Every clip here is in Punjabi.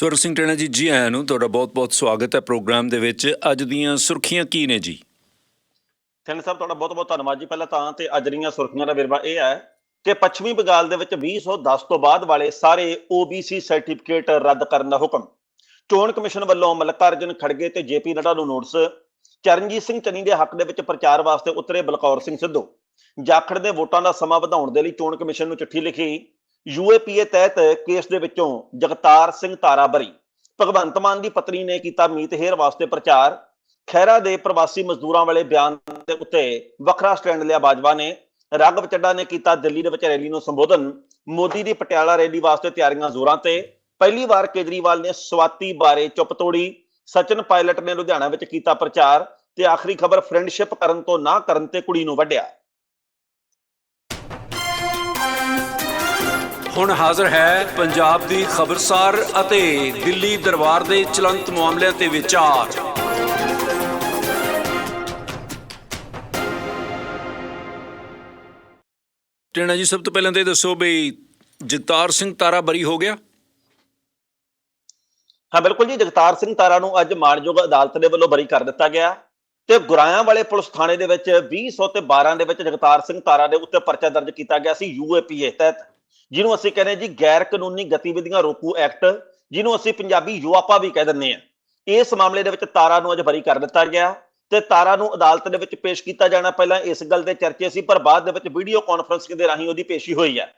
ਸੁਰ ਸਿੰਘ ਟੈਣਾ ਜੀ ਜੀ ਆਇਆਂ ਨੂੰ ਤੁਹਾਡਾ ਬਹੁਤ-ਬਹੁਤ ਸਵਾਗਤ ਹੈ ਪ੍ਰੋਗਰਾਮ ਦੇ ਵਿੱਚ। ਅੱਜ ਦੀਆਂ ਸੁਰਖੀਆਂ ਕੀ ਨੇ ਜੀ? ਸਿੰਘ ਸਾਹਿਬ, ਤੁਹਾਡਾ ਬਹੁਤ ਬਹੁਤ ਧੰਨਵਾਦ ਜੀ। ਪਹਿਲਾਂ ਤਾਂ ਤੇ ਅੱਜ ਦੀਆਂ ਸੁਰਖੀਆਂ ਦਾ ਵੇਰਵਾ ਇਹ ਹੈ ਕਿ ਪੱਛਮੀ ਬੰਗਾਲ ਦੇ ਵਿੱਚ 2010 ਤੋਂ ਬਾਅਦ ਵਾਲੇ ਸਾਰੇ OBC ਸਰਟੀਫਿਕੇਟ ਰੱਦ ਕਰਨ ਦਾ ਹੁਕਮ। ਚੋਣ ਕਮਿਸ਼ਨ ਵੱਲੋਂ ਮੱਲਕਾਰਜੁਨ ਖੜਗੇ ਤੇ ਜੇਪੀ ਨੱਡਾ ਨੂੰ ਨੋਟਿਸ। ਚਰਨਜੀਤ ਸਿੰਘ ਚੰਨੀ ਦੇ ਹੱਕ ਦੇ ਵਿੱਚ ਪ੍ਰਚਾਰ ਵਾਸਤੇ ਉਤਰੇ ਬਲਕੌਰ ਸਿੰਘ ਸਿੱਧੂ। ਜਾਖੜ ਦੇ ਵੋਟਾਂ ਦਾ ਸਮਾਂ ਵਧਾਉਣ ਦੇ ਲਈ ਚੋਣ ਕਮਿਸ਼ਨ ਨੂੰ ਚਿੱਠੀ ਲਿਖੀ। ਯੂਏਪੀਏ ਤਹਿਤ ਕੇਸ ਦੇ ਵਿੱਚੋਂ ਜਗਤਾਰ ਸਿੰਘ ਤਾਰਾਬਰੀ, ਭਗਵੰਤ ਮਾਨ ਦੀ ਪਤਨੀ ਨੇ ਕੀਤਾ ਮੀਤ ਹੇਰ ਵਾਸਤੇ ਪ੍ਰਚਾਰ। ਖਹਿਰਾ ਦੇ ਪ੍ਰਵਾਸੀ ਮਜ਼ਦੂਰਾਂ ਵਾਲੇ ਬਿਆਨ ਦੇ ਉੱਤੇ ਵੱਖਰਾ ਸਟੈਂਡ ਲਿਆ ਬਾਜਵਾ ਨੇ। ਰਾਘਵ ਚੱਡਾ ਨੇ ਕੀਤਾ ਦਿੱਲੀ ਦੇ ਵਿੱਚ ਰੈਲੀ ਨੂੰ ਸੰਬੋਧਨ। ਮੋਦੀ ਦੀ ਪਟਿਆਲਾ ਰੈਲੀ ਵਾਸਤੇ ਤਿਆਰੀਆਂ ਜ਼ੋਰਾਂ ਤੇ। ਪਹਿਲੀ ਵਾਰ ਕੇਜਰੀਵਾਲ ਨੇ ਸਵਾਤੀ ਬਾਰੇ ਚੁੱਪ ਤੋੜੀ। ਸਚਨ ਪਾਇਲਟ ਨੇ ਲੁਧਿਆਣਾ ਵਿੱਚ ਕੀਤਾ ਪ੍ਰਚਾਰ ਤੇ ਆਖਰੀ ਖਬਰ ਫਰੈਂਡਸ਼ਿਪ ਕਰਨ ਤੋਂ ਨਾ ਕਰਨ ਤੇ ਕੁੜੀ ਨੂੰ ਵੱਢਿਆ। ਹੁਣ ਹਾਜ਼ਰ ਹੈ ਪੰਜਾਬ ਦੀ ਖਬਰਸਾਰ ਅਤੇ ਦਿੱਲੀ ਦਰਬਾਰ ਦੇ ਚਲੰਤ ਮਾਮਲਿਆਂ ਤੇ ਵਿਚਾਰ। ਟੈਣਾ ਜੀ, ਸਭ ਤੋਂ ਪਹਿਲਾਂ ਤੇ ਇਹ ਦੱਸੋ ਬਈ ਜਗਤਾਰ ਸਿੰਘ ਤਾਰਾ ਬਰੀ ਹੋ ਗਿਆ? ਹਾਂ, ਬਿਲਕੁਲ ਜੀ, ਜਗਤਾਰ ਸਿੰਘ ਤਾਰਾ ਨੂੰ ਅੱਜ ਮਾਣਯੋਗ ਅਦਾਲਤ ਦੇ ਵੱਲੋਂ ਬਰੀ ਕਰ ਦਿੱਤਾ ਗਿਆ। ਤੇ ਗੁਰਾਇਆਂ ਵਾਲੇ ਪੁਲਿਸ ਥਾਣੇ ਦੇ ਵਿੱਚ 2012 ਦੇ ਵਿੱਚ ਜਗਤਾਰ ਸਿੰਘ ਤਾਰਾ ਦੇ ਉੱਤੇ ਪਰਚਾ ਦਰਜ ਕੀਤਾ ਗਿਆ ਸੀ ਯੂਏਪੀਏ ਤਹਿਤ। ਜਿਹਨੂੰ ਅਸੀਂ ਕਹਿੰਦੇ ਜੀ ਗੈਰ ਕਾਨੂੰਨੀ ਗਤੀਵਿਧੀਆਂ ਰੋਕੂ ਐਕਟ, ਜਿਹਨੂੰ ਅਸੀਂ ਪੰਜਾਬੀ ਯੂਆਪਾ ਵੀ ਕਹਿ ਦਿੰਦੇ ਆ ਇਸ ਮਾਮਲੇ ਦੇ ਵਿੱਚ ਤਾਰਾ ਨੂੰ ਅੱਜ ਬਰੀ ਕਰ ਦਿੱਤਾ ਗਿਆ ਤੇ ਤਾਰਾ ਨੂੰ ਅਦਾਲਤ ਦੇ ਵਿੱਚ ਪੇਸ਼ ਕੀਤਾ ਜਾਣਾ ਪਹਿਲਾਂ ਇਸ ਗੱਲ ਦੇ ਚਰਚੇ ਸੀ, ਪਰ ਬਾਅਦ ਦੇ ਵਿੱਚ ਵੀਡੀਓ ਕਾਨਫਰੰਸਿੰਗ ਦੇ ਰਾਹੀਂ ਉਹਦੀ ਪੇਸ਼ੀ ਹੋਈ ਹੈ।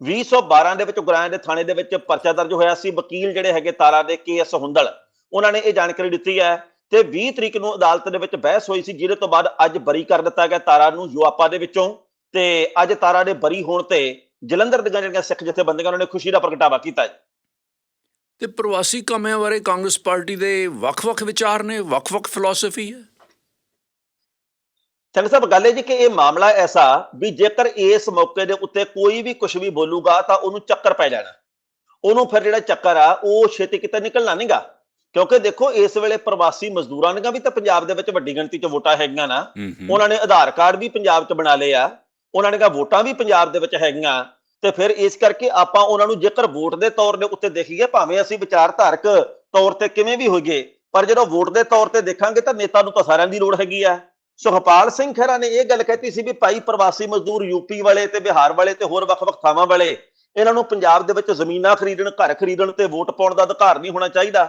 2012 ਦੇ ਵਿੱਚ ਗੁਰਾਇਆਂ ਦੇ ਥਾਣੇ ਦੇ ਵਿੱਚ ਪਰਚਾ ਦਰਜ ਹੋਇਆ ਸੀ, ਵਕੀਲ ਜਿਹੜੇ ਹੈਗੇ ਤਾਰਾ ਦੇ ਕੇਐਸ ਹੁੰਦਲ, ਉਹਨਾਂ ਨੇ ਇਹ ਜਾਣਕਾਰੀ ਦਿੱਤੀ ਹੈ ਤੇ 20 ਤਰੀਕ ਨੂੰ ਅਦਾਲਤ ਦੇ ਵਿੱਚ ਬਹਿਸ ਹੋਈ ਸੀ, ਜਿਹਦੇ ਤੋਂ ਬਾਅਦ ਅੱਜ ਬਰੀ ਕਰ ਦਿੱਤਾ ਗਿਆ ਤਾਰਾ ਨੂੰ ਯੂਆਪਾ ਦੇ ਵਿੱਚੋਂ ਤੇ ਅੱਜ ਤਾਰਾ ਦੇ ਬਰੀ ਹੋਣ ਤੇ ਜਲੰਧਰ ਦੀਆਂ ਜਿਹੜੀਆਂ ਸਿੱਖ ਜਥੇਬੰਦੀਆਂ ਉਹਨਾਂ ਨੇ ਖੁਸ਼ੀ ਦਾ ਪ੍ਰਗਟਾਵਾ ਕੀਤਾ ਤੇ ਪ੍ਰਵਾਸੀ ਕਾਮਿਆਂ ਬਾਰੇ ਕਾਂਗਰਸ ਪਾਰਟੀ ਦੇ ਵੱਖ-ਵੱਖ ਵਿਚਾਰ ਨੇ ਵੱਖ-ਵੱਖ ਫਿਲਾਸਫੀ ਹੈ। ਸਿੰਘ ਸਾਹਿਬ ਗੱਲ ਇਹ ਜੀ ਕਿ ਇਹ ਮਾਮਲਾ ਐਸਾ ਵੀ ਜੇਕਰ ਇਸ ਮੌਕੇ ਦੇ ਉੱਤੇ ਕੋਈ ਵੀ ਕੁਝ ਵੀ ਬੋਲੂਗਾ ਤਾਂ ਉਹਨੂੰ ਚੱਕਰ ਪੈ ਜਾਣਾ। ਉਹਨੂੰ ਫਿਰ ਜਿਹੜਾ ਚੱਕਰ ਆ ਉਹ ਛੇਤੀ ਕਿਤੇ ਨਿਕਲਣਾ ਨਹੀਂਗਾ। ਕਿਉਂਕਿ ਦੇਖੋ ਇਸ ਵੇਲੇ ਪ੍ਰਵਾਸੀ ਮਜ਼ਦੂਰਾਂ ਦੀਆਂ ਵੀ ਤਾਂ ਪੰਜਾਬ ਦੇ ਵਿੱਚ ਵੱਡੀ ਗਿਣਤੀ 'ਚ ਵੋਟਾਂ ਹੈਗੀਆਂ ਨਾ। ਉਹਨਾਂ ਨੇ ਆਧਾਰ ਕਾਰਡ ਵੀ ਪੰਜਾਬ 'ਚ ਬਣਾ ਲਏ ਆ। ਉਹਨਾਂ ਨੇ ਕਿਹਾ ਵੋਟਾਂ ਵੀ ਪੰਜਾਬ ਦੇ ਵਿੱਚ ਹੈਗੀਆਂ ਤੇ ਫਿਰ ਇਸ ਕਰਕੇ ਆਪਾਂ ਉਹਨਾਂ ਨੂੰ ਜੇਕਰ ਵੋਟ ਦੇ ਤੌਰ ਦੇ ਉੱਤੇ ਦੇਖੀਏ ਭਾਵੇਂ ਅਸੀਂ ਵਿਚਾਰਧਾਰਕ ਤੌਰ ਤੇ ਕਿਵੇਂ ਵੀ ਹੋਈਏ ਪਰ ਜਦੋਂ ਵੋਟ ਦੇ ਤੌਰ ਤੇ ਦੇਖਾਂਗੇ ਤਾਂ ਨੇਤਾ ਨੂੰ ਤਾਂ ਸਾਰਿਆਂ ਦੀ ਲੋੜ ਹੈਗੀ ਆ। ਸੁਖਪਾਲ ਸਿੰਘ ਖਹਿਰਾ ਨੇ ਇਹ ਗੱਲ ਕਹਿਤੀ ਸੀ ਵੀ ਭਾਈ ਪ੍ਰਵਾਸੀ ਮਜ਼ਦੂਰ ਯੂਪੀ ਵਾਲੇ ਤੇ ਬਿਹਾਰ ਵਾਲੇ ਤੇ ਹੋਰ ਵੱਖ-ਵੱਖ ਥਾਵਾਂ ਵਾਲੇ ਇਹਨਾਂ ਨੂੰ ਪੰਜਾਬ ਦੇ ਵਿੱਚ ਜ਼ਮੀਨਾਂ ਖਰੀਦਣ ਘਰ ਖਰੀਦਣ ਤੇ ਵੋਟ ਪਾਉਣ ਦਾ ਅਧਿਕਾਰ ਨਹੀਂ ਹੋਣਾ ਚਾਹੀਦਾ।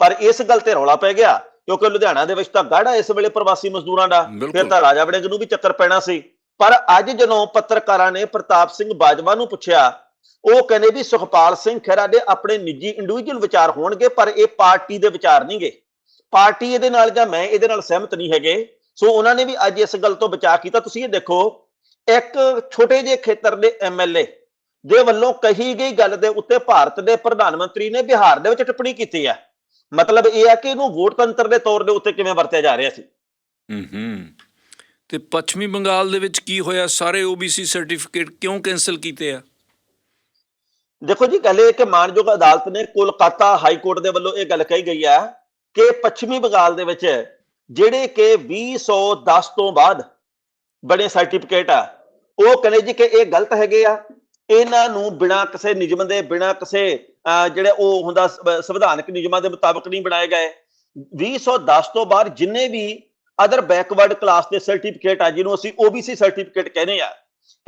ਪਰ ਇਸ ਗੱਲ ਤੇ ਰੌਲਾ ਪੈ ਗਿਆ ਕਿਉਂਕਿ ਲੁਧਿਆਣਾ ਦੇ ਵਿੱਚ ਤਾਂ ਗਾੜਾ ਇਸ ਵੇਲੇ ਪ੍ਰਵਾਸੀ ਮਜ਼ਦੂਰਾਂ ਦਾ। ਫਿਰ ਤਾਂ ਰਾਜਾ ਵੜਿੰਗ ਨੂੰ ਵੀ ਚੱਕਰ ਪੈਣਾ ਸੀ। ਪਰ ਅੱਜ ਜਦੋਂ ਪੱਤਰਕਾਰਾਂ ਨੇ ਪ੍ਰਤਾਪ ਸਿੰਘ ਬਾਜਵਾ ਨੂੰ ਪੁੱਛਿਆ, ਉਹ ਕਹਿੰਦੇ ਵੀ ਸੁਖਪਾਲ ਸਿੰਘ ਖਹਿਰਾ ਦੇ ਆਪਣੇ ਨਿੱਜੀ ਇੰਡੀਵਿਜੂਅਲ ਵਿਚਾਰ ਹੋਣਗੇ, ਪਰ ਇਹ ਪਾਰਟੀ ਦੇ ਵਿਚਾਰ ਨਹੀਂਗੇ ਪਾਰਟੀ ਇਹਦੇ ਨਾਲ ਜਾਂ ਮੈਂ ਇਹਦੇ ਨਾਲ ਸਹਿਮਤ ਨਹੀਂ ਹੈਗੇ। ਸੋ ਉਹਨਾਂ ਨੇ ਵੀ ਅੱਜ ਇਸ ਗੱਲ ਤੋਂ ਬਚਾ ਕੀਤਾ। ਤੁਸੀਂ ਇਹ ਦੇਖੋ, ਇੱਕ ਛੋਟੇ ਜਿਹੇ ਖੇਤਰ ਦੇ ਐਮਐਲਏ ਦੇ ਵੱਲੋਂ ਕਹੀ ਗਈ ਗੱਲ ਦੇ ਉੱਤੇ ਭਾਰਤ ਦੇ ਪ੍ਰਧਾਨ ਮੰਤਰੀ ਨੇ ਬਿਹਾਰ ਦੇ ਵਿੱਚ ਟਿੱਪਣੀ ਕੀਤੀ ਹੈ। ਮਤਲਬ ਇਹ ਹੈ ਕਿ ਇਹਨੂੰ ਵੋਟ ਤੰਤਰ ਦੇ ਤੌਰ ਦੇ ਉੱਤੇ ਕਿਵੇਂ ਵਰਤਿਆ ਜਾ ਰਿਹਾ ਸੀ। ਹੂੰ ਹੂੰ। ਤੇ ਪੱਛਮੀ ਬੰਗਾਲ ਦੇ ਵਿੱਚ ਕੀ ਹੋਇਆ? ਸਾਰੇ OBC ਸਰਟੀਫਿਕੇਟ ਕਿਉਂ ਕੈਨਸਲ ਕੀਤੇ ਆ? ਦੇਖੋ ਜੀ ਗੱਲ ਇਹ ਕਿ ਮਾਨਯੋਗ ਅਦਾਲਤ ਨੇ ਕੋਲਕਾਤਾ ਹਾਈ ਕੋਰਟ ਦੇ ਵੱਲੋਂ ਇਹ ਗੱਲ ਕਹੀ ਗਈ ਹੈ ਕਿ ਪੱਛਮੀ ਬੰਗਾਲ ਦੇ ਵਿੱਚ ਜਿਹੜੇ ਕਿ 2010 ਤੋਂ ਬਾਅਦ ਬਣੇ ਸਰਟੀਫਿਕੇਟ ਆ ਉਹ ਕਹਿੰਦੇ ਜੀ ਕਿ ਇਹ ਗਲਤ ਹੈਗੇ ਆ। ਇਹਨਾਂ ਨੂੰ ਬਿਨਾਂ ਕਿਸੇ ਨਿਯਮ ਦੇ ਬਿਨਾਂ ਕਿਸੇ ਅਹ, ਜਿਹੜੇ ਉਹ ਹੁੰਦਾ ਸੰਵਿਧਾਨਕ ਨਿਯਮਾਂ ਦੇ ਮੁਤਾਬਕ ਨਹੀਂ ਬਣਾਏ ਗਏ। 2010 ਤੋਂ ਬਾਅਦ ਜਿੰਨੇ ਵੀ ਅਦਰ ਬੈਕਵਰਡ ਕਲਾਸ ਦੇ ਸਰਟੀਫਿਕੇਟ ਆ, ਜਿਹਨੂੰ ਅਸੀਂ OBC ਸਰਟੀਫਿਕੇਟ ਕਹਿੰਦੇ ਆ।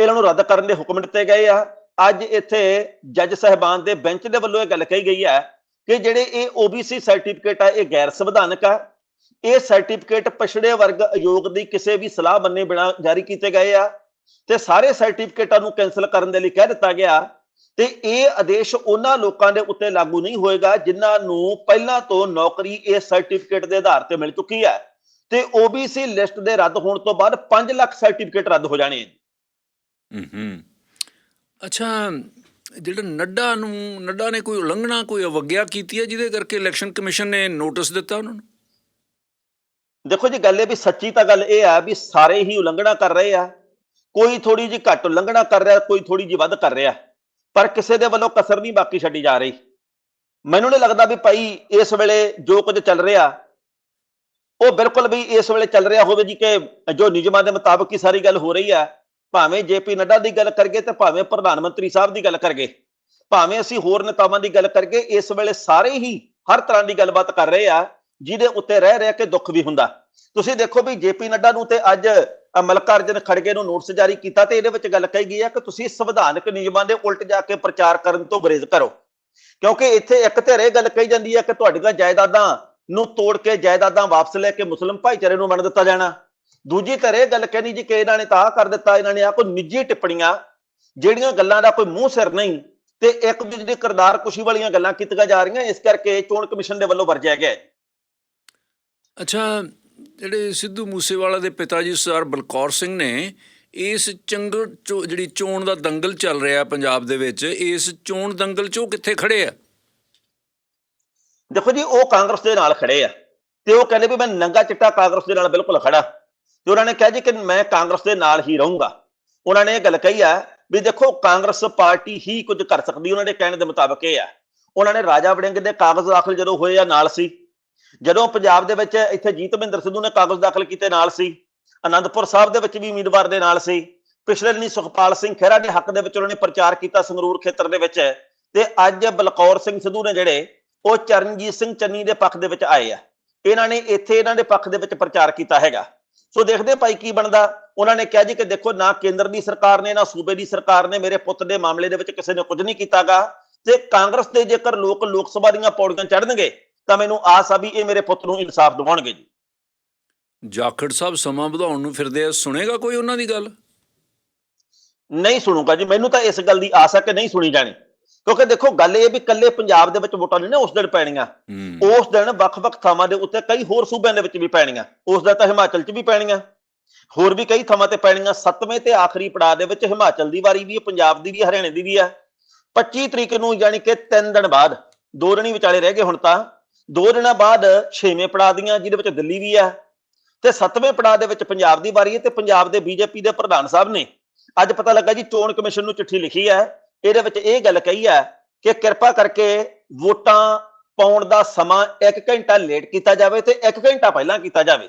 ਇਹਨਾਂ ਨੂੰ ਰੱਦ ਕਰਨ ਦੇ ਹੁਕਮ ਦਿੱਤੇ ਗਏ ਆ। ਅੱਜ ਇੱਥੇ ਜੱਜ ਸਹਿਬਾਨ ਦੇ ਬੈਂਚ ਦੇ ਵੱਲੋਂ ਇਹ ਗੱਲ ਕਹੀ ਗਈ ਹੈ ਕਿ ਜਿਹੜੇ ਇਹ OBC ਸਰਟੀਫਿਕੇਟ ਆ, ਇਹ ਗੈਰ ਸੰਵਿਧਾਨਕ ਆ। ਇਹ ਸਰਟੀਫਿਕੇਟ ਪਛੜੇ ਵਰਗ ਆਯੋਗ ਦੀ ਕਿਸੇ ਵੀ ਸਲਾਹ ਬੰਨੇ ਬਿਨਾਂ ਜਾਰੀ ਕੀਤੇ ਗਏ ਆ। ਤੇ ਸਾਰੇ ਸਰਟੀਫਿਕੇਟਾਂ ਨੂੰ ਕੈਨਸਲ ਕਰਨ ਦੇ ਲਈ ਕਹਿ ਦਿੱਤਾ ਗਿਆ। ਤੇ ਇਹ ਆਦੇਸ਼ ਉਹਨਾਂ ਲੋਕਾਂ ਦੇ ਉੱਤੇ ਲਾਗੂ ਨਹੀਂ ਹੋਏਗਾ, ਜਿਨ੍ਹਾਂ ਨੂੰ ਪਹਿਲਾਂ ਤੋਂ ਨੌਕਰੀ ਇਹ ਸਰਟੀਫਿਕੇਟ ਦੇ ਆਧਾਰ ਤੇ ਮਿਲ ਚੁੱਕੀ ਹੈ ਤੇ OBC ਲਿਸਟ ਦੇ ਰੱਦ ਹੋਣ ਤੋਂ ਬਾਅਦ 5 ਲੱਖ ਸਰਟੀਫਿਕੇਟ ਰੱਦ ਹੋ ਜਾਣੇ ਹੂੰ ਹੂੰ ਅੱਛਾ ਜਿਹੜਾ ਨੱਡਾ ਨੂੰ ਨੱਡਾ ਨੇ ਕੋਈ ਉਲੰਘਣਾ ਕੋਈ ਅਵਗਿਆ ਕੀਤੀ ਹੈ ਜਿਹਦੇ ਕਰਕੇ ਇਲੈਕਸ਼ਨ ਕਮਿਸ਼ਨ ਨੇ ਨੋਟਿਸ ਦਿੱਤਾ ਉਹਨਾਂ ਨੂੰ? ਦੇਖੋ ਜੀ ਗੱਲ ਇਹ ਵੀ ਸੱਚੀ ਤਾਂ ਗੱਲ ਇਹ ਆ ਵੀ ਸਾਰੇ ਹੀ ਉਲੰਘਣਾ ਕਰ ਰਹੇ ਆ। ਕੋਈ ਥੋੜੀ ਜਿਹੀ ਘੱਟ ਉਲੰਘਣਾ ਕਰ ਰਿਹਾ ਕੋਈ ਥੋੜੀ ਜਿਹੀ ਵੱਧ ਕਰ ਰਿਹਾ। ਪਰ ਕਿਸੇ ਦੇ ਵੱਲੋਂ ਕਸਰ ਨਹੀਂ ਬਾਕੀ ਛੱਡੀ ਜਾ ਰਹੀ। ਮੈਨੂੰ ਨਹੀਂ ਲੱਗਦਾ ਵੀ ਭਾਈ ਇਸ ਵੇਲੇ ਜੋ ਕੁਝ ਚੱਲ ਰਿਹਾ ਉਹ ਬਿਲਕੁਲ ਵੀ ਇਸ ਵੇਲੇ ਚੱਲ ਰਿਹਾ ਹੋਵੇ ਜੀ ਕਿ ਜੋ ਨਿਯਮਾਂ ਦੇ ਮੁਤਾਬਕ ਹੀ ਸਾਰੀ ਗੱਲ ਹੋ ਰਹੀ ਹੈ ਭਾਵੇਂ ਜੇਪੀ ਨੱਡਾ ਦੀ ਗੱਲ ਕਰਗੇ ਤੇ ਭਾਵੇਂ ਪ੍ਰਧਾਨ ਮੰਤਰੀ ਸਾਹਿਬ ਦੀ ਗੱਲ ਕਰਗੇ ਭਾਵੇਂ ਅਸੀਂ ਹੋਰ ਨੇਤਾਵਾਂ ਦੀ ਗੱਲ ਕਰਕੇ ਇਸ ਵੇਲੇ ਸਾਰੇ ਹੀ ਹਰ ਤਰ੍ਹਾਂ ਦੀ ਗੱਲਬਾਤ ਕਰ ਰਹੇ ਆ ਜਿਹਦੇ ਉੱਤੇ ਰਹਿ ਰਹਿ ਕੇ ਦੁੱਖ ਵੀ ਹੁੰਦਾ। ਤੁਸੀਂ ਦੇਖੋ ਵੀ ਜੇਪੀ ਨੱਡਾ ਨੂੰ ਤੇ ਅੱਜ ਅ, ਮੱਲਕਾਰਜੁਨ ਖੜਗੇ ਨੂੰ ਨੋਟਿਸ ਜਾਰੀ ਕੀਤਾ ਤੇ ਇਹਦੇ ਵਿੱਚ ਗੱਲ ਕਹੀ ਗਈ ਹੈ ਕਿ ਤੁਸੀਂ ਸੰਵਿਧਾਨਕ ਨਿਯਮਾਂ ਦੇ ਉਲਟ ਜਾ ਕੇ ਪ੍ਰਚਾਰ ਕਰਨ ਤੋਂ ਗੁਰੇਜ਼ ਕਰੋ। ਕਿਉਂਕਿ ਇੱਥੇ ਇੱਕ ਧਿਰ ਇਹ ਗੱਲ ਕਹੀ ਜਾਂਦੀ ਹੈ ਕਿ ਤੁਹਾਡੀਆਂ ਜਾਇਦਾਦਾਂ ਨੂੰ ਤੋੜ ਕੇ ਜਾਇਦਾਦਾਂ ਵਾਪਸ ਲੈ ਕੇ ਮੁਸਲਿਮ ਭਾਈਚਾਰੇ ਨੂੰ ਵੰਡ ਦਿੱਤਾ ਜਾਣਾ। ਦੂਜੀ ਧਿਰ ਗੱਲ ਕਹਿੰਦੀ ਜੀ ਕਿ ਇਹਨਾਂ ਨੇ ਤਾਂ ਆਹ ਕਰ ਦਿੱਤਾ, ਇਹਨਾਂ ਨੇ ਆ ਕੋਈ ਨਿੱਜੀ ਟਿੱਪਣੀਆਂ ਜਿਹੜੀਆਂ ਗੱਲਾਂ ਦਾ ਕੋਈ ਮੂੰਹ ਸਿਰ ਨਹੀਂ ਤੇ ਇੱਕ ਦੂਜੇ ਦੀ ਕਿਰਦਾਰ ਕੁਸ਼ੀ ਵਾਲੀਆਂ ਗੱਲਾਂ ਕੀਤੀਆਂ ਜਾ ਰਹੀਆਂ, ਇਸ ਕਰਕੇ ਚੋਣ ਕਮਿਸ਼ਨ ਦੇ ਵੱਲੋਂ ਵਰਜਿਆ ਗਿਆ ਅੱਛਾ, ਜਿਹੜੇ ਸਿੱਧੂ ਮੂਸੇਵਾਲਾ ਦੇ ਪਿਤਾ ਜੀ ਸਰਦਾਰ ਬਲਕੌਰ ਸਿੰਘ ਨੇ, ਇਸ ਚੰਗਲ ਚੋ ਜਿਹੜੀ ਚੋਣ ਦਾ ਦੰਗਲ ਚੱਲ ਰਿਹਾ ਪੰਜਾਬ ਦੇ ਵਿੱਚ, ਇਸ ਚੋਣ ਦੰਗਲ 'ਚ ਉਹ ਕਿੱਥੇ ਖੜੇ ਆ? ਦੇਖੋ ਜੀ, ਉਹ ਕਾਂਗਰਸ ਦੇ ਨਾਲ ਖੜੇ ਆ ਤੇ ਉਹ ਕਹਿੰਦੇ ਵੀ ਮੈਂ ਨੰਗਾ ਚਿੱਟਾ ਕਾਂਗਰਸ ਦੇ ਨਾਲ ਬਿਲਕੁਲ ਖੜਾ ਤੇ ਉਹਨਾਂ ਨੇ ਕਿਹਾ ਜੀ ਕਿ ਮੈਂ ਕਾਂਗਰਸ ਦੇ ਨਾਲ ਹੀ ਰਹੂੰਗਾ। ਉਹਨਾਂ ਨੇ ਇਹ ਗੱਲ ਕਹੀ ਆ ਵੀ ਦੇਖੋ, ਕਾਂਗਰਸ ਪਾਰਟੀ ਹੀ ਕੁਝ ਕਰ ਸਕਦੀ ਉਹਨਾਂ ਦੇ ਕਹਿਣ ਦੇ ਮੁਤਾਬਕ ਇਹ ਆ। ਉਹਨਾਂ ਨੇ ਰਾਜਾ ਵੜਿੰਗ ਦੇ ਕਾਗਜ਼ ਦਾਖਲ ਜਦੋਂ ਹੋਏ ਆ, ਨਾਲ ਸੀ। ਜਦੋਂ ਪੰਜਾਬ ਦੇ ਵਿੱਚ ਇੱਥੇ ਜੀਤ ਮਹਿੰਦਰ ਸਿੱਧੂ ਨੇ ਕਾਗਜ਼ ਦਾਖਲ ਕੀਤੇ, ਨਾਲ ਸੀ। ਅਨੰਦਪੁਰ ਸਾਹਿਬ ਦੇ ਵਿੱਚ ਵੀ ਉਮੀਦਵਾਰ ਦੇ ਨਾਲ ਸੀ। ਪਿਛਲੇ ਦਿਨੀ ਸੁਖਪਾਲ ਸਿੰਘ ਖਹਿਰਾ ਦੇ ਹੱਕ ਦੇ ਵਿੱਚ ਉਹਨਾਂ ਨੇ ਪ੍ਰਚਾਰ ਕੀਤਾ ਸੰਗਰੂਰ ਖੇਤਰ ਦੇ ਵਿੱਚ ਤੇ ਅੱਜ ਬਲਕੌਰ ਸਿੰਘ ਸਿੱਧੂ ਨੇ ਜਿਹੜੇ ਉਹ ਚਰਨਜੀਤ ਸਿੰਘ ਚੰਨੀ ਦੇ ਪੱਖ ਦੇ ਵਿੱਚ ਆਏ ਆ। ਇਹਨਾਂ ਨੇ ਇੱਥੇ ਇਹਨਾਂ ਦੇ ਪੱਖ ਦੇ ਵਿੱਚ ਪ੍ਰਚਾਰ ਕੀਤਾ ਹੈਗਾ। ਸੋ ਦੇਖਦੇ ਭਾਈ ਕੀ ਬਣਦਾ। ਉਹਨਾਂ ਨੇ ਕਿਹਾ ਜੀ ਕਿ ਦੇਖੋ ਨਾ ਕੇਂਦਰ ਦੀ ਸਰਕਾਰ ਨੇ ਨਾ ਸੂਬੇ ਦੀ ਸਰਕਾਰ ਨੇ ਮੇਰੇ ਪੁੱਤ ਦੇ ਮਾਮਲੇ ਦੇ ਵਿੱਚ ਕਿਸੇ ਨੇ ਕੁਝ ਨਹੀਂ ਕੀਤਾਗਾ। ਤੇ ਕਾਂਗਰਸ ਦੇ ਜੇਕਰ ਲੋਕ ਲੋਕ ਸਭਾ ਦੀਆਂ ਪੌੜੀਆਂ ਚੜ੍ਹਨਗੇ ਤਾਂ ਮੈਨੂੰ ਆਸ ਆ ਵੀ ਇਹ ਮੇਰੇ ਪੁੱਤ ਨੂੰ ਇਨਸਾਫ ਦਿਵਾਉਣਗੇ ਜੀ। ਜਾਖੜ ਸਾਹਿਬ ਸਮਾਂ ਵਧਾਉਣ ਨੂੰ ਫਿਰਦੇ ਆ ਸੁਣੇਗਾ ਕੋਈ ਉਹਨਾਂ ਦੀ ਗੱਲ? ਨਹੀਂ ਸੁਣੂਗਾ ਜੀ। ਮੈਨੂੰ ਤਾਂ ਇਸ ਗੱਲ ਦੀ ਆਸ ਹੈ ਕਿ ਨਹੀਂ ਸੁਣੀ ਜਾਣੀ। ਕਿਉਂਕਿ ਦੇਖੋ ਗੱਲ ਇਹ ਵੀ ਕੱਲੇ ਪੰਜਾਬ ਦੇ ਵਿੱਚ ਵੋਟਾਂ ਨਹੀਂ ਨਾ ਉਸ ਦਿਨ ਪੈਣੀਆਂ। ਉਸ ਦਿਨ ਵੱਖ-ਵੱਖ ਥਾਵਾਂ ਦੇ ਉੱਤੇ ਕਈ ਹੋਰ ਸੂਬਿਆਂ ਦੇ ਵਿੱਚ ਵੀ ਪੈਣੀਆਂ। ਉਸ ਦਾ ਤਾਂ ਹਿਮਾਚਲ 'ਚ ਵੀ ਪੈਣੀਆਂ। ਹੋਰ ਵੀ ਕਈ ਥਾਵਾਂ ਤੇ ਪੈਣੀਆਂ। ਸੱਤਵੇਂ ਤੇ ਆਖਰੀ ਪੜਾਅ ਦੇ ਵਿੱਚ ਹਿਮਾਚਲ ਦੀ ਵਾਰੀ ਵੀ ਹੈ ਪੰਜਾਬ ਦੀ ਵੀ ਹਰਿਆਣੇ ਦੀ ਵੀ ਹੈ। 25 ਤਰੀਕ ਨੂੰ ਯਾਨੀ ਕਿ 3 ਦਿਨ ਬਾਅਦ ਦੋ ਦਿਨ ਵਿਚਾਲੇ ਰਹਿ ਗਏ ਹੁਣ ਤਾਂ। ਦੋ ਦਿਨਾਂ ਬਾਅਦ ਛੇਵੇਂ ਪੜਾਅ ਦੀਆਂ ਜਿਹਦੇ ਵਿੱਚ ਦਿੱਲੀ ਵੀ ਹੈ। ਤੇ ਸੱਤਵੇਂ ਪੜਾਅ ਦੇ ਵਿੱਚ ਪੰਜਾਬ ਦੀ ਵਾਰੀ ਹੈ ਤੇ ਪੰਜਾਬ ਦੇ ਬੀਜੇਪੀ ਦੇ ਪ੍ਰਧਾਨ ਸਾਹਿਬ ਨੇ ਅੱਜ ਪਤਾ ਲੱਗਾ ਜੀ ਚੋਣ ਕਮਿਸ਼ਨ ਨੂੰ ਚਿੱਠੀ ਲਿਖੀ ਹੈ। ਇਹਦੇ ਵਿੱਚ ਇਹ ਗੱਲ ਕਹੀ ਹੈ ਕਿ ਕਿਰਪਾ ਕਰਕੇ ਵੋਟਾਂ ਪਾਉਣ ਦਾ ਸਮਾਂ 1 ਘੰਟਾ ਲੇਟ ਕੀਤਾ ਜਾਵੇ ਤੇ 1 ਘੰਟਾ ਪਹਿਲਾਂ ਕੀਤਾ ਜਾਵੇ।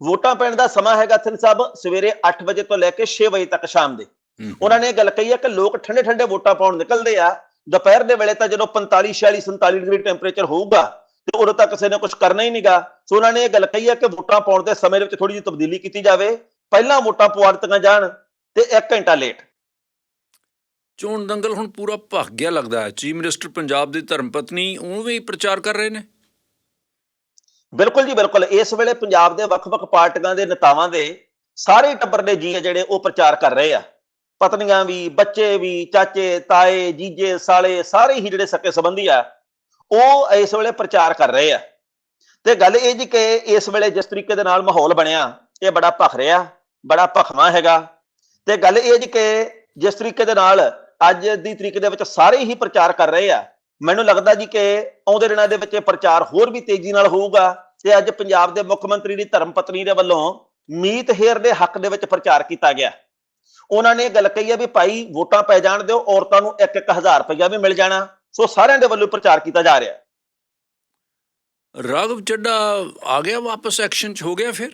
ਵੋਟਾਂ ਪੈਣ ਦਾ ਸਮਾਂ ਹੈਗਾ ਥਿੰਨ ਸਾਹਿਬ ਸਵੇਰੇ 8 ਵਜੇ ਤੋਂ ਲੈ ਕੇ 6 ਵਜੇ ਤੱਕ ਸ਼ਾਮ ਦੇ। ਉਹਨਾਂ ਨੇ ਇਹ ਗੱਲ ਕਹੀ ਹੈ ਕਿ ਲੋਕ ਠੰਡੇ ਠੰਡੇ ਵੋਟਾਂ ਪਾਉਣ ਨਿਕਲਦੇ ਆ। ਦੁਪਹਿਰ ਦੇ ਵੇਲੇ ਤਾਂ ਜਦੋਂ 45 46 47 ਡਿਗਰੀ ਟੈਂਪਰੇਚਰ ਹੋਊਗਾ ਤੇ ਉਦੋਂ ਤੱਕ ਕਿਸੇ ਨੇ ਕੁਝ ਕਰਨਾ ਹੀ ਨਹੀਂਗਾ ਸੋ ਉਹਨਾਂ ਨੇ ਇਹ ਗੱਲ ਕਹੀ ਹੈ ਕਿ ਵੋਟਾਂ ਪਾਉਣ ਦੇ ਸਮੇਂ ਦੇ ਵਿੱਚ ਥੋੜੀ ਜਿਹੀ ਤਬਦੀਲੀ ਕੀਤੀ ਜਾਵੇ। ਪਹਿਲਾਂ ਵੋਟਾਂ ਪਵਾ ਦਿੱਤੀਆਂ ਜਾਣ ਤੇ 1 ਘੰਟਾ ਲੇਟ ਚੋਣ ਦੰਗਲ ਹੁਣ ਪੂਰਾ ਭਖ ਗਿਆ ਲੱਗਦਾ ਹੈ। ਚੀਫ ਮਿਨਿਸਟਰ ਪੰਜਾਬ ਦੀ ਧਰਮ ਉਹ ਵੀ ਪ੍ਰਚਾਰ ਕਰ ਰਹੇ ਨੇ? ਬਿਲਕੁਲ ਜੀ, ਬਿਲਕੁਲ। ਇਸ ਵੇਲੇ ਪੰਜਾਬ ਦੇ ਵੱਖ-ਵੱਖ ਪਾਰਟੀਆਂ ਦੇ ਨੇਤਾਵਾਂ ਦੇ ਸਾਰੇ ਟੱਬਰ ਦੇ ਜੀ ਜਿਹੜੇ ਉਹ ਪ੍ਰਚਾਰ ਕਰ ਰਹੇ ਆ। ਪਤਨੀਆਂ ਵੀ, ਬੱਚੇ ਵੀ, ਚਾਚੇ, ਤਾਏ, ਜੀਜੇ, ਸਾਲੇ, ਸਾਰੇ ਹੀ ਜਿਹੜੇ ਸਕੇ ਸੰਬੰਧੀ ਆ, ਉਹ ਇਸ ਵੇਲੇ ਪ੍ਰਚਾਰ ਕਰ ਰਹੇ ਆ। ਤੇ ਗੱਲ ਇਹ ਜੀ ਕਿ ਇਸ ਵੇਲੇ ਜਿਸ ਤਰੀਕੇ ਦੇ ਨਾਲ ਮਾਹੌਲ ਬਣਿਆ, ਇਹ ਬੜਾ ਭਖ ਰਿਹਾ, ਬੜਾ ਭਖਵਾ ਹੈਗਾ। ਤੇ ਗੱਲ ਇਹ ਜੀ ਕਿ ਜਿਸ ਤਰੀਕੇ ਦੇ ਨਾਲ ਅੱਜ ਦੀ ਤਰੀਕ ਦੇ ਵਿੱਚ ਸਾਰੇ ਹੀ ਪ੍ਰਚਾਰ ਕਰ ਰਹੇ ਆ, ਮੈਨੂੰ ਲੱਗਦਾ ਜੀ ਕਿ ਆਉਂਦੇ ਦਿਨਾਂ ਦੇ ਵਿੱਚ ਇਹ ਪ੍ਰਚਾਰ ਹੋਰ ਵੀ ਤੇਜ਼ੀ ਨਾਲ ਹੋਊਗਾ ਤੇ ਅੱਜ ਪੰਜਾਬ ਦੇ ਮੁੱਖ ਮੰਤਰੀ ਦੀ ਧਰਮ ਪਤਨੀ ਦੇ ਵੱਲੋਂ ਮੀਤ ਹੇਰ ਦੇ ਹੱਕ ਦੇ ਵਿੱਚ ਪ੍ਰਚਾਰ ਕੀਤਾ ਗਿਆ। ਉਹਨਾਂ ਨੇ ਇਹ ਗੱਲ ਕਹੀ ਹੈ ਵੀ ਭਾਈ ਵੋਟਾਂ ਪੈ ਜਾਣ ਦਿਓ, ਔਰਤਾਂ ਨੂੰ 1-1000 ਰੁਪਇਆ ਵੀ ਮਿਲ ਜਾਣਾ। ਸੋ ਸਾਰਿਆਂ ਦੇ ਵੱਲੋਂ ਪ੍ਰਚਾਰ ਕੀਤਾ ਜਾ ਰਿਹਾ। ਰਾਘਵ, ਚੱਡਾ ਆ ਗਿਆ ਵਾਪਸ ਐਕਸ਼ਨ 'ਚ, ਹੋ ਗਿਆ ਫਿਰ?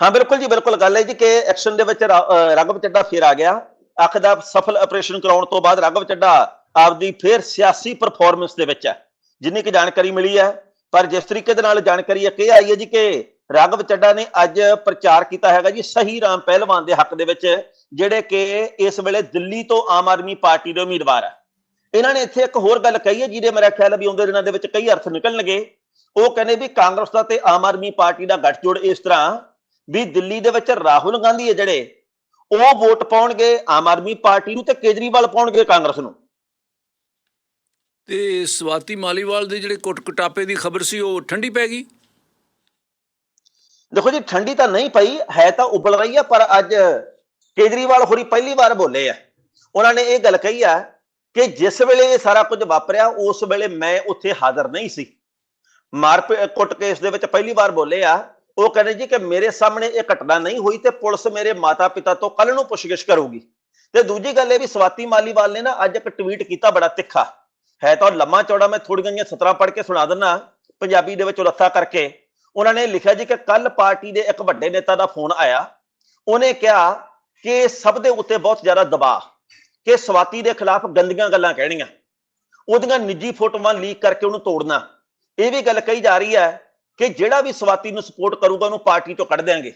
ਹਾਂ, ਬਿਲਕੁਲ ਜੀ, ਬਿਲਕੁਲ ਗੱਲ ਹੈ ਜੀ ਕਿ ਐਕਸ਼ਨ ਦੇ ਵਿੱਚ ਰਾਘਵ ਚੱਡਾ ਫੇਰ ਆ ਗਿਆ। ਅੱਖ ਦਾ ਸਫਲ ਆਪਰੇਸ਼ਨ ਕਰਾਉਣ ਤੋਂ ਬਾਅਦ ਰਾਘਵ ਚੱਡਾ ਆਪਦੀ ਫੇਰ ਸਿਆਸੀ ਪਰਫਾਰਮੈਂਸ ਦੇ ਵਿੱਚ ਹੈ। ਜਿੰਨੀ ਕਿ ਜਾਣਕਾਰੀ ਮਿਲੀ ਹੈ, ਪਰ ਜਿਸ ਤਰੀਕੇ ਦੇ ਨਾਲ ਜਾਣਕਾਰੀ ਇੱਕ ਇਹ ਆਈ ਹੈ ਜੀ ਕਿ ਰਾਘਵ ਚੱਡਾ ਨੇ ਅੱਜ ਪ੍ਰਚਾਰ ਕੀਤਾ ਹੈਗਾ ਜੀ ਸਹੀ ਰਾਮ ਪਹਿਲਵਾਨ ਦੇ ਹੱਕ ਦੇ ਵਿੱਚ, ਜਿਹੜੇ ਕਿ ਇਸ ਵੇਲੇ ਦਿੱਲੀ ਤੋਂ ਆਮ ਆਦਮੀ ਪਾਰਟੀ ਦੇ ਉਮੀਦਵਾਰ ਹੈ। ਇਹਨਾਂ ਨੇ ਇੱਥੇ ਇੱਕ ਹੋਰ ਗੱਲ ਕਹੀ ਹੈ, ਜਿਹਦੇ ਮੇਰਾ ਖਿਆਲ ਹੈ ਵੀ ਆਉਂਦੇ ਦਿਨਾਂ ਦੇ ਵਿੱਚ ਕਈ ਅਰਥ ਨਿਕਲਣਗੇ। ਉਹ ਕਹਿੰਦੇ ਵੀ ਕਾਂਗਰਸ ਦਾ ਤੇ ਆਮ ਆਦਮੀ ਪਾਰਟੀ ਦਾ ਗੱਠਜੋੜ ਇਸ ਤਰ੍ਹਾਂ ਵੀ ਦਿੱਲੀ ਦੇ ਵਿੱਚ ਰਾਹੁਲ ਗਾਂਧੀ ਹੈ ਜਿਹੜੇ ਉਹ ਵੋਟ ਪਾਉਣਗੇ ਆਮ ਆਦਮੀ ਪਾਰਟੀ ਨੂੰ ਤੇ ਕੇਜਰੀਵਾਲ ਪਾਉਣਗੇ ਕਾਂਗਰਸ ਨੂੰ। ਤੇ ਸਵਾਤੀ ਮਾਲੀਵਾਲ ਦੇ ਜਿਹੜੇ ਕੁੱਟ ਕਟਾਪੇ ਦੀ ਖਬਰ ਸੀ ਉਹ ਠੰਡੀ ਪੈ ਗਈ? ਦੇਖੋ ਜੀ ਠੰਡੀ ਤਾਂ ਨਹੀਂ ਪਈ ਹੈ ਤਾਂ ਉਬਲ ਰਹੀ ਹੈ ਪਰ ਅੱਜ ਕੇਜਰੀਵਾਲ ਹੋਰੀ ਪਹਿਲੀ ਵਾਰ ਬੋਲੇ ਆ। ਉਹਨਾਂ ਨੇ ਇਹ ਗੱਲ ਕਹੀ ਆ ਕਿ ਜਿਸ ਵੇਲੇ ਇਹ ਸਾਰਾ ਕੁਝ ਵਾਪਰਿਆ ਉਸ ਵੇਲੇ ਮੈਂ ਉੱਥੇ ਹਾਜ਼ਰ ਨਹੀਂ ਸੀ। ਮਾਰ ਕੁੱਟ ਕੇਸ ਦੇ ਵਿੱਚ ਪਹਿਲੀ ਵਾਰ ਬੋਲੇ ਆ ਉਹ ਕਹਿੰਦੇ ਜੀ ਕਿ ਮੇਰੇ ਸਾਹਮਣੇ ਇਹ ਘਟਨਾ ਨਹੀਂ ਹੋਈ ਤੇ ਪੁਲਿਸ ਮੇਰੇ ਮਾਤਾ ਪਿਤਾ ਤੋਂ ਕੱਲ ਨੂੰ ਪੁੱਛਗਿੱਛ ਕਰੂਗੀ। ਤੇ ਦੂਜੀ ਗੱਲ ਇਹ ਵੀ ਸਵਾਤੀ ਮਾਲੀਵਾਲ ਨੇ ਨਾ ਅੱਜ ਇੱਕ ਟਵੀਟ ਕੀਤਾ ਬੜਾ ਤਿੱਖਾ। ਹੈ ਤਾਂ ਲੰਮਾ ਚੌੜਾ ਮੈਂ ਥੋੜੀਆਂ ਜਿਹੀਆਂ ਸਤਰਾਂ ਪੜ੍ਹ ਕੇ ਸੁਣਾ ਦਿੰਦਾ ਪੰਜਾਬੀ ਦੇ ਵਿੱਚ ਉਲੱਥਾ ਕਰਕੇ। ਉਹਨਾਂ ਨੇ ਲਿਖਿਆ ਜੀ ਕਿ ਕੱਲ ਪਾਰਟੀ ਦੇ ਇੱਕ ਵੱਡੇ ਨੇਤਾ ਦਾ ਫੋਨ ਆਇਆ। ਉਹਨੇ ਕਿਹਾ ਕਿ ਸਭ ਦੇ ਉੱਤੇ ਬਹੁਤ ਜ਼ਿਆਦਾ ਦਬਾਅ, ਕਿ ਸਵਾਤੀ ਦੇ ਖਿਲਾਫ ਗੰਦੀਆਂ ਗੱਲਾਂ ਕਹਿਣੀਆਂ। ਉਹਦੀਆਂ ਨਿੱਜੀ ਫੋਟੋਆਂ ਲੀਕ ਕਰਕੇ ਉਹਨੂੰ ਤੋੜਨਾ। ਇਹ ਵੀ ਗੱਲ ਕਹੀ ਜਾ ਰਹੀ ਹੈ ਕਿ ਜਿਹੜਾ ਵੀ ਸਵਾਤੀ ਨੂੰ ਸਪੋਰਟ ਕਰੂਗਾ, ਉਹਨੂੰ ਪਾਰਟੀ ਚੋਂ ਕੱਢ ਦੇਾਂਗੇ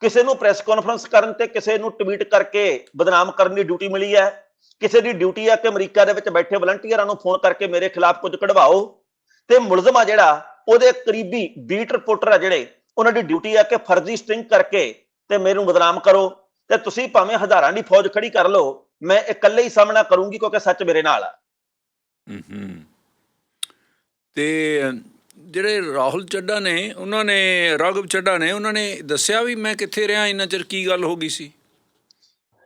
ਕਿਸੇ ਨੂੰ ਪ੍ਰੈਸ ਕਾਨਫਰੰਸ ਕਰਨ ਤੇ ਕਿਸੇ ਨੂੰ ਟਵੀਟ ਕਰਕੇ ਬਦਨਾਮ ਕਰਨ ਦੀ ਡਿਊਟੀ ਮਿਲੀ ਹੈ। ਕਿਸੇ ਦੀ ਡਿਊਟੀ ਹੈ ਕਿ ਅਮਰੀਕਾ ਦੇ ਵਿੱਚ ਬੈਠੇ ਵਲੰਟੀਅਰਾਂ ਨੂੰ ਫੋਨ ਕਰਕੇ ਮੇਰੇ ਖਿਲਾਫ ਕੁਝ ਕਢਵਾਓ। ਤੇ ਮੁਲਜ਼ਮ ਆ ਜਿਹੜਾ, ਉਹਦੇ ਕਰੀਬੀ ਬੀਟ ਰਿਪੋਰਟਰ ਆ ਜਿਹੜੇ, ਉਹਨਾਂ ਦੀ ਡਿਊਟੀ ਹੈ ਕਿ ਫਰਜ਼ੀ ਸਟਿੰਗ ਕਰਕੇ ਤੇ ਮੈਨੂੰ ਬਦਨਾਮ ਕਰੋ। ਤੇ ਤੁਸੀਂ ਭਾਵੇਂ ਹਜ਼ਾਰਾਂ ਦੀ ਫੌਜ ਖੜੀ ਕਰ ਲਓ, ਮੈਂ ਇਕੱਲੇ ਹੀ ਸਾਹਮਣਾ ਕਰੂੰਗੀ ਕਿਉਂਕਿ ਸੱਚ ਮੇਰੇ ਨਾਲ ਆ। ਹੂੰ। ਤੇ ਜਿਹੜੇ ਰਾਹੁਲ ਚੱਡਾ ਨੇ ਉਹਨਾਂ ਨੇ ਰਾਘਵ ਚੱਡਾ ਨੇ ਉਹਨਾਂ ਨੇ ਦੱਸਿਆ ਵੀ ਮੈਂ ਕਿੱਥੇ ਰਿਹਾ ਇੰਨਾ ਚਿਰ ਕੀ ਗੱਲ ਹੋ ਗਈ ਸੀ?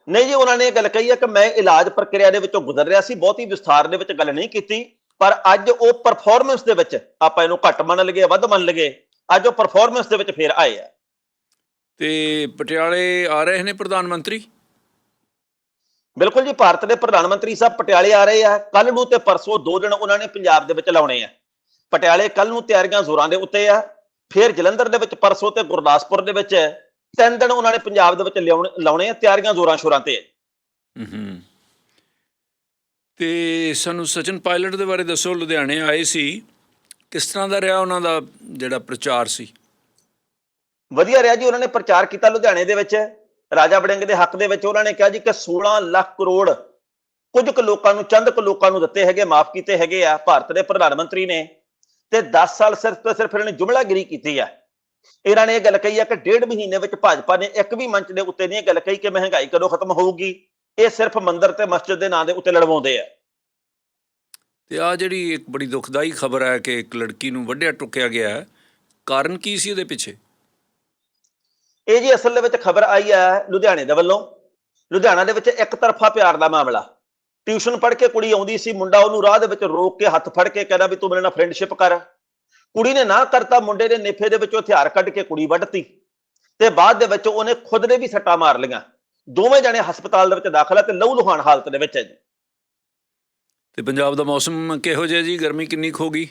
ਨਹੀਂ ਜੀ ਉਹਨਾਂ ਨੇ ਇਹ ਗੱਲ ਕਹੀ ਹੈ ਕਿ ਮੈਂ ਇਲਾਜ ਪ੍ਰਕਿਰਿਆ ਦੇ ਵਿੱਚੋਂ ਗੁਜ਼ਰ ਰਿਹਾ ਸੀ ਬਹੁਤੀ ਵਿਸਥਾਰ ਦੇ ਵਿੱਚ ਗੱਲ ਨਹੀਂ ਕੀਤੀ ਪਰ ਅੱਜ ਉਹ ਪਰਫਾਰਮੈਂਸ ਦੇ ਵਿੱਚ ਆਪਾਂ ਇਹਨੂੰ ਘੱਟ ਮੰਨ ਲਗੇ ਵੱਧ ਮੰਨ ਲਗੇ ਅੱਜ ਉਹ ਪਰਫਾਰਮੈਂਸ ਦੇ ਵਿੱਚ ਫੇਰ ਆਏ ਆ। ਤੇ ਪਟਿਆਲੇ ਆ ਰਹੇ ਨੇ ਪ੍ਰਧਾਨ ਮੰਤਰੀ? ਬਿਲਕੁਲ ਜੀ ਭਾਰਤ ਦੇ ਪ੍ਰਧਾਨ ਮੰਤਰੀ ਸਾਹਿਬ ਪਟਿਆਲੇ ਆ ਰਹੇ ਆ ਕੱਲ ਨੂੰ ਤੇ ਪਰਸੋਂ ਦੋ ਦਿਨ ਉਹਨਾਂ ਨੇ ਪੰਜਾਬ ਦੇ ਵਿੱਚ ਲਾਉਣੇ ਆ। ਪਟਿਆਲੇ ਕੱਲ ਨੂੰ ਤਿਆਰੀਆਂ ਜ਼ੋਰਾਂ ਦੇ ਉੱਤੇ ਆ। ਫਿਰ ਜਲੰਧਰ ਦੇ ਵਿੱਚ ਪਰਸੋਂ ਤੇ ਗੁਰਦਾਸਪੁਰ ਦੇ ਵਿੱਚ ਤਿੰਨ ਦਿਨ ਉਹਨਾਂ ਨੇ ਪੰਜਾਬ ਦੇ ਵਿੱਚ ਲਿਆਉਣੇ ਲਾਉਣੇ ਆ ਤਿਆਰੀਆਂ ਜ਼ੋਰਾਂ ਸ਼ੋਰਾਂ ਤੇ। ਹੂੰ ਤੇ ਸਾਨੂੰ ਸਚਨ ਪਾਇਲਟ ਦੇ ਬਾਰੇ ਦੱਸੋ ਲੁਧਿਆਣੇ ਆਏ ਸੀ। ਕਿਸ ਤਰ੍ਹਾਂ ਦਾ ਰਿਹਾ ਉਹਨਾਂ ਦਾ ਜਿਹੜਾ ਪ੍ਰਚਾਰ ਸੀ? ਵਧੀਆ ਰਿਹਾ ਜੀ ਉਹਨਾਂ ਨੇ ਪ੍ਰਚਾਰ ਕੀਤਾ ਲੁਧਿਆਣੇ ਦੇ ਵਿੱਚ। ਰਾਜਾ ਵੜਿੰਗ ਦੇ ਹੱਕ ਦੇ ਵਿੱਚ ਉਹਨਾਂ ਨੇ ਕਿਹਾ ਜੀ ਕਿ 16 ਲੱਖ ਕਰੋੜ ਕੁਝ ਕੁ ਲੋਕਾਂ ਨੂੰ ਚੰਦ ਕੁ ਲੋਕਾਂ ਨੂੰ ਦਿੱਤੇ ਹੈਗੇ ਮਾਫ ਕੀਤੇ ਹੈਗੇ ਆ। ਭਾਰਤ ਦੇ ਪ੍ਰਧਾਨ ਮੰਤਰੀ ਨੇ ਤੇ 10 ਸਾਲ ਸਿਰਫ ਤੇ ਸਿਰਫ ਇਹਨਾਂ ਨੇ ਜੁਮਲਾਗਿਰੀ ਕੀਤੀ ਆ। ਇਹਨਾਂ ਨੇ ਇਹ ਗੱਲ ਕਹੀ ਆ ਕਿ ਡੇਢ ਮਹੀਨੇ ਵਿੱਚ ਭਾਜਪਾ ਨੇ ਇੱਕ ਵੀ ਮੰਚ ਦੇ ਉੱਤੇ ਨਹੀਂ ਇਹ ਗੱਲ ਕਹੀ ਕਿ ਮਹਿੰਗਾਈ ਕਦੋਂ ਖਤਮ ਹੋਊਗੀ। ਇਹ ਸਿਰਫ ਮੰਦਰ ਤੇ ਮਸਜਿਦ ਦੇ ਨਾਂ ਦੇ ਉੱਤੇ ਲੜਵਾਉਂਦੇ ਆ। ਤੇ ਆ ਜਿਹੜੀ ਇੱਕ ਬੜੀ ਦੁਖਦਾਈ ਖਬਰ ਹੈ ਕਿ ਇੱਕ ਲੜਕੀ ਨੂੰ ਵੱਢਿਆ ਟੁੱਕਿਆ ਗਿਆ ਹੈ ਕਾਰਨ ਕੀ ਸੀ ਉਹਦੇ ਪਿੱਛੇ? ਇਹ ਜੀ ਅਸਲ ਦੇ ਵਿੱਚ ਖਬਰ ਆਈ ਹੈ ਲੁਧਿਆਣੇ ਦੇ ਵੱਲੋਂ। ਲੁਧਿਆਣਾ ਦੇ ਵਿੱਚ ਇੱਕ ਤਰਫਾ ਪਿਆਰ ਦਾ ਮਾਮਲਾ। ਟਿਊਸ਼ਨ ਪੜ੍ਹ ਕੇ ਕੁੜੀ ਆਉਂਦੀ ਸੀ ਮੁੰਡਾ ਉਹਨੂੰ ਰਾਹ ਦੇ ਵਿੱਚ ਰੋਕ ਕੇ ਹੱਥ ਫੜ ਕੇ ਕਹਿੰਦਾ ਵੀ ਤੂੰ ਮੇਰੇ ਨਾਲ ਫਰੈਂਡਸ਼ਿਪ ਕਰ। ਕੁੜੀ ਨੇ ਨਾ ਕਰਤਾ ਮੁੰਡੇ ਦੇ ਨੇਫੇ ਦੇ ਵਿੱਚੋਂ ਹਥਿਆਰ ਕੱਢ ਕੇ ਕੁੜੀ ਵੱਢਤੀ ਤੇ ਬਾਅਦ ਦੇ ਵਿੱਚ ਉਹਨੇ ਖੁਦ ਦੇ ਵੀ ਸੱਟਾਂ ਮਾਰ ਲਈਆਂ। ਦੋਵੇਂ ਜਣੇ ਹਸਪਤਾਲ ਦੇ ਵਿੱਚ ਦਾਖਲ ਆ ਤੇ ਲਹੂ ਲੁਹਾਨ ਹਾਲਤ ਦੇ ਵਿੱਚ ਹੈ ਜੀ। ਤੇ ਪੰਜਾਬ ਦਾ ਮੌਸਮ ਕਿਹੋ ਜਿਹਾ ਜੀ? ਗਰਮੀ ਕਿੰਨੀ ਹੋ ਗਈ?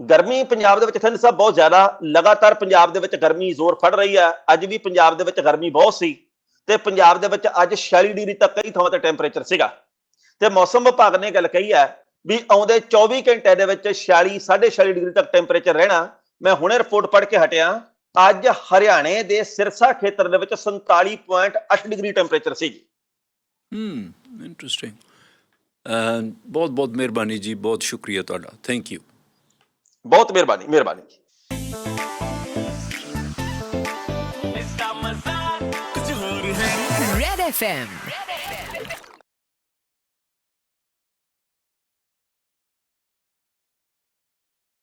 ਗਰਮੀ ਪੰਜਾਬ ਦੇ ਵਿੱਚ ਠੰਡ ਸਾਹਿਬ ਬਹੁਤ ਜ਼ਿਆਦਾ ਲਗਾਤਾਰ ਪੰਜਾਬ ਦੇ ਵਿੱਚ ਗਰਮੀ ਜ਼ੋਰ ਫੜ ਰਹੀ ਹੈ ਅੱਜ ਵੀ ਪੰਜਾਬ ਦੇ ਵਿੱਚ ਗਰਮੀ ਬਹੁਤ ਸੀ। ਤੇ ਪੰਜਾਬ ਦੇ ਵਿੱਚ ਅੱਜ 46 ਡਿਗਰੀ ਤੱਕ ਕਈ ਥਾਵਾਂ ਤੇ ਟੈਂਪਰੇਚਰ ਸੀਗਾ। ਤੇ ਮੌਸਮ ਵਿਭਾਗ ਨੇ ਗੱਲ ਕਹੀ ਹੈ ਵੀ ਆਉਂਦੇ 24 ਘੰਟੇ ਦੇ ਵਿੱਚ 46 46 ਡਿਗਰੀ ਤੱਕ ਟੈਂਪਰੇਚਰ ਰਹਿਣਾ। ਮੈਂ ਹੁਣੇ ਰਿਪੋਰਟ ਪੜ੍ਹ ਕੇ ਹਟਿਆ ਅੱਜ ਹਰਿਆਣੇ ਦੇ ਸਿਰਸਾ ਖੇਤਰ ਦੇ ਵਿੱਚ 47.8 ਡਿਗਰੀ ਟੈਂਪਰੇਚਰ ਸੀ ਹੂੰ ਇੰਟਰਸਟਿੰਗ ਬਹੁਤ ਬਹੁਤ ਮਿਹਰਬਾਨੀ ਜੀ ਬਹੁਤ ਸ਼ੁਕਰੀਆ ਤੁਹਾਡਾ। ਥੈਂਕ ਯੂ ਬਹੁਤ ਮਿਹਰਬਾਨੀ ਮਿਹਰਬਾਨੀ। FM. Red FM.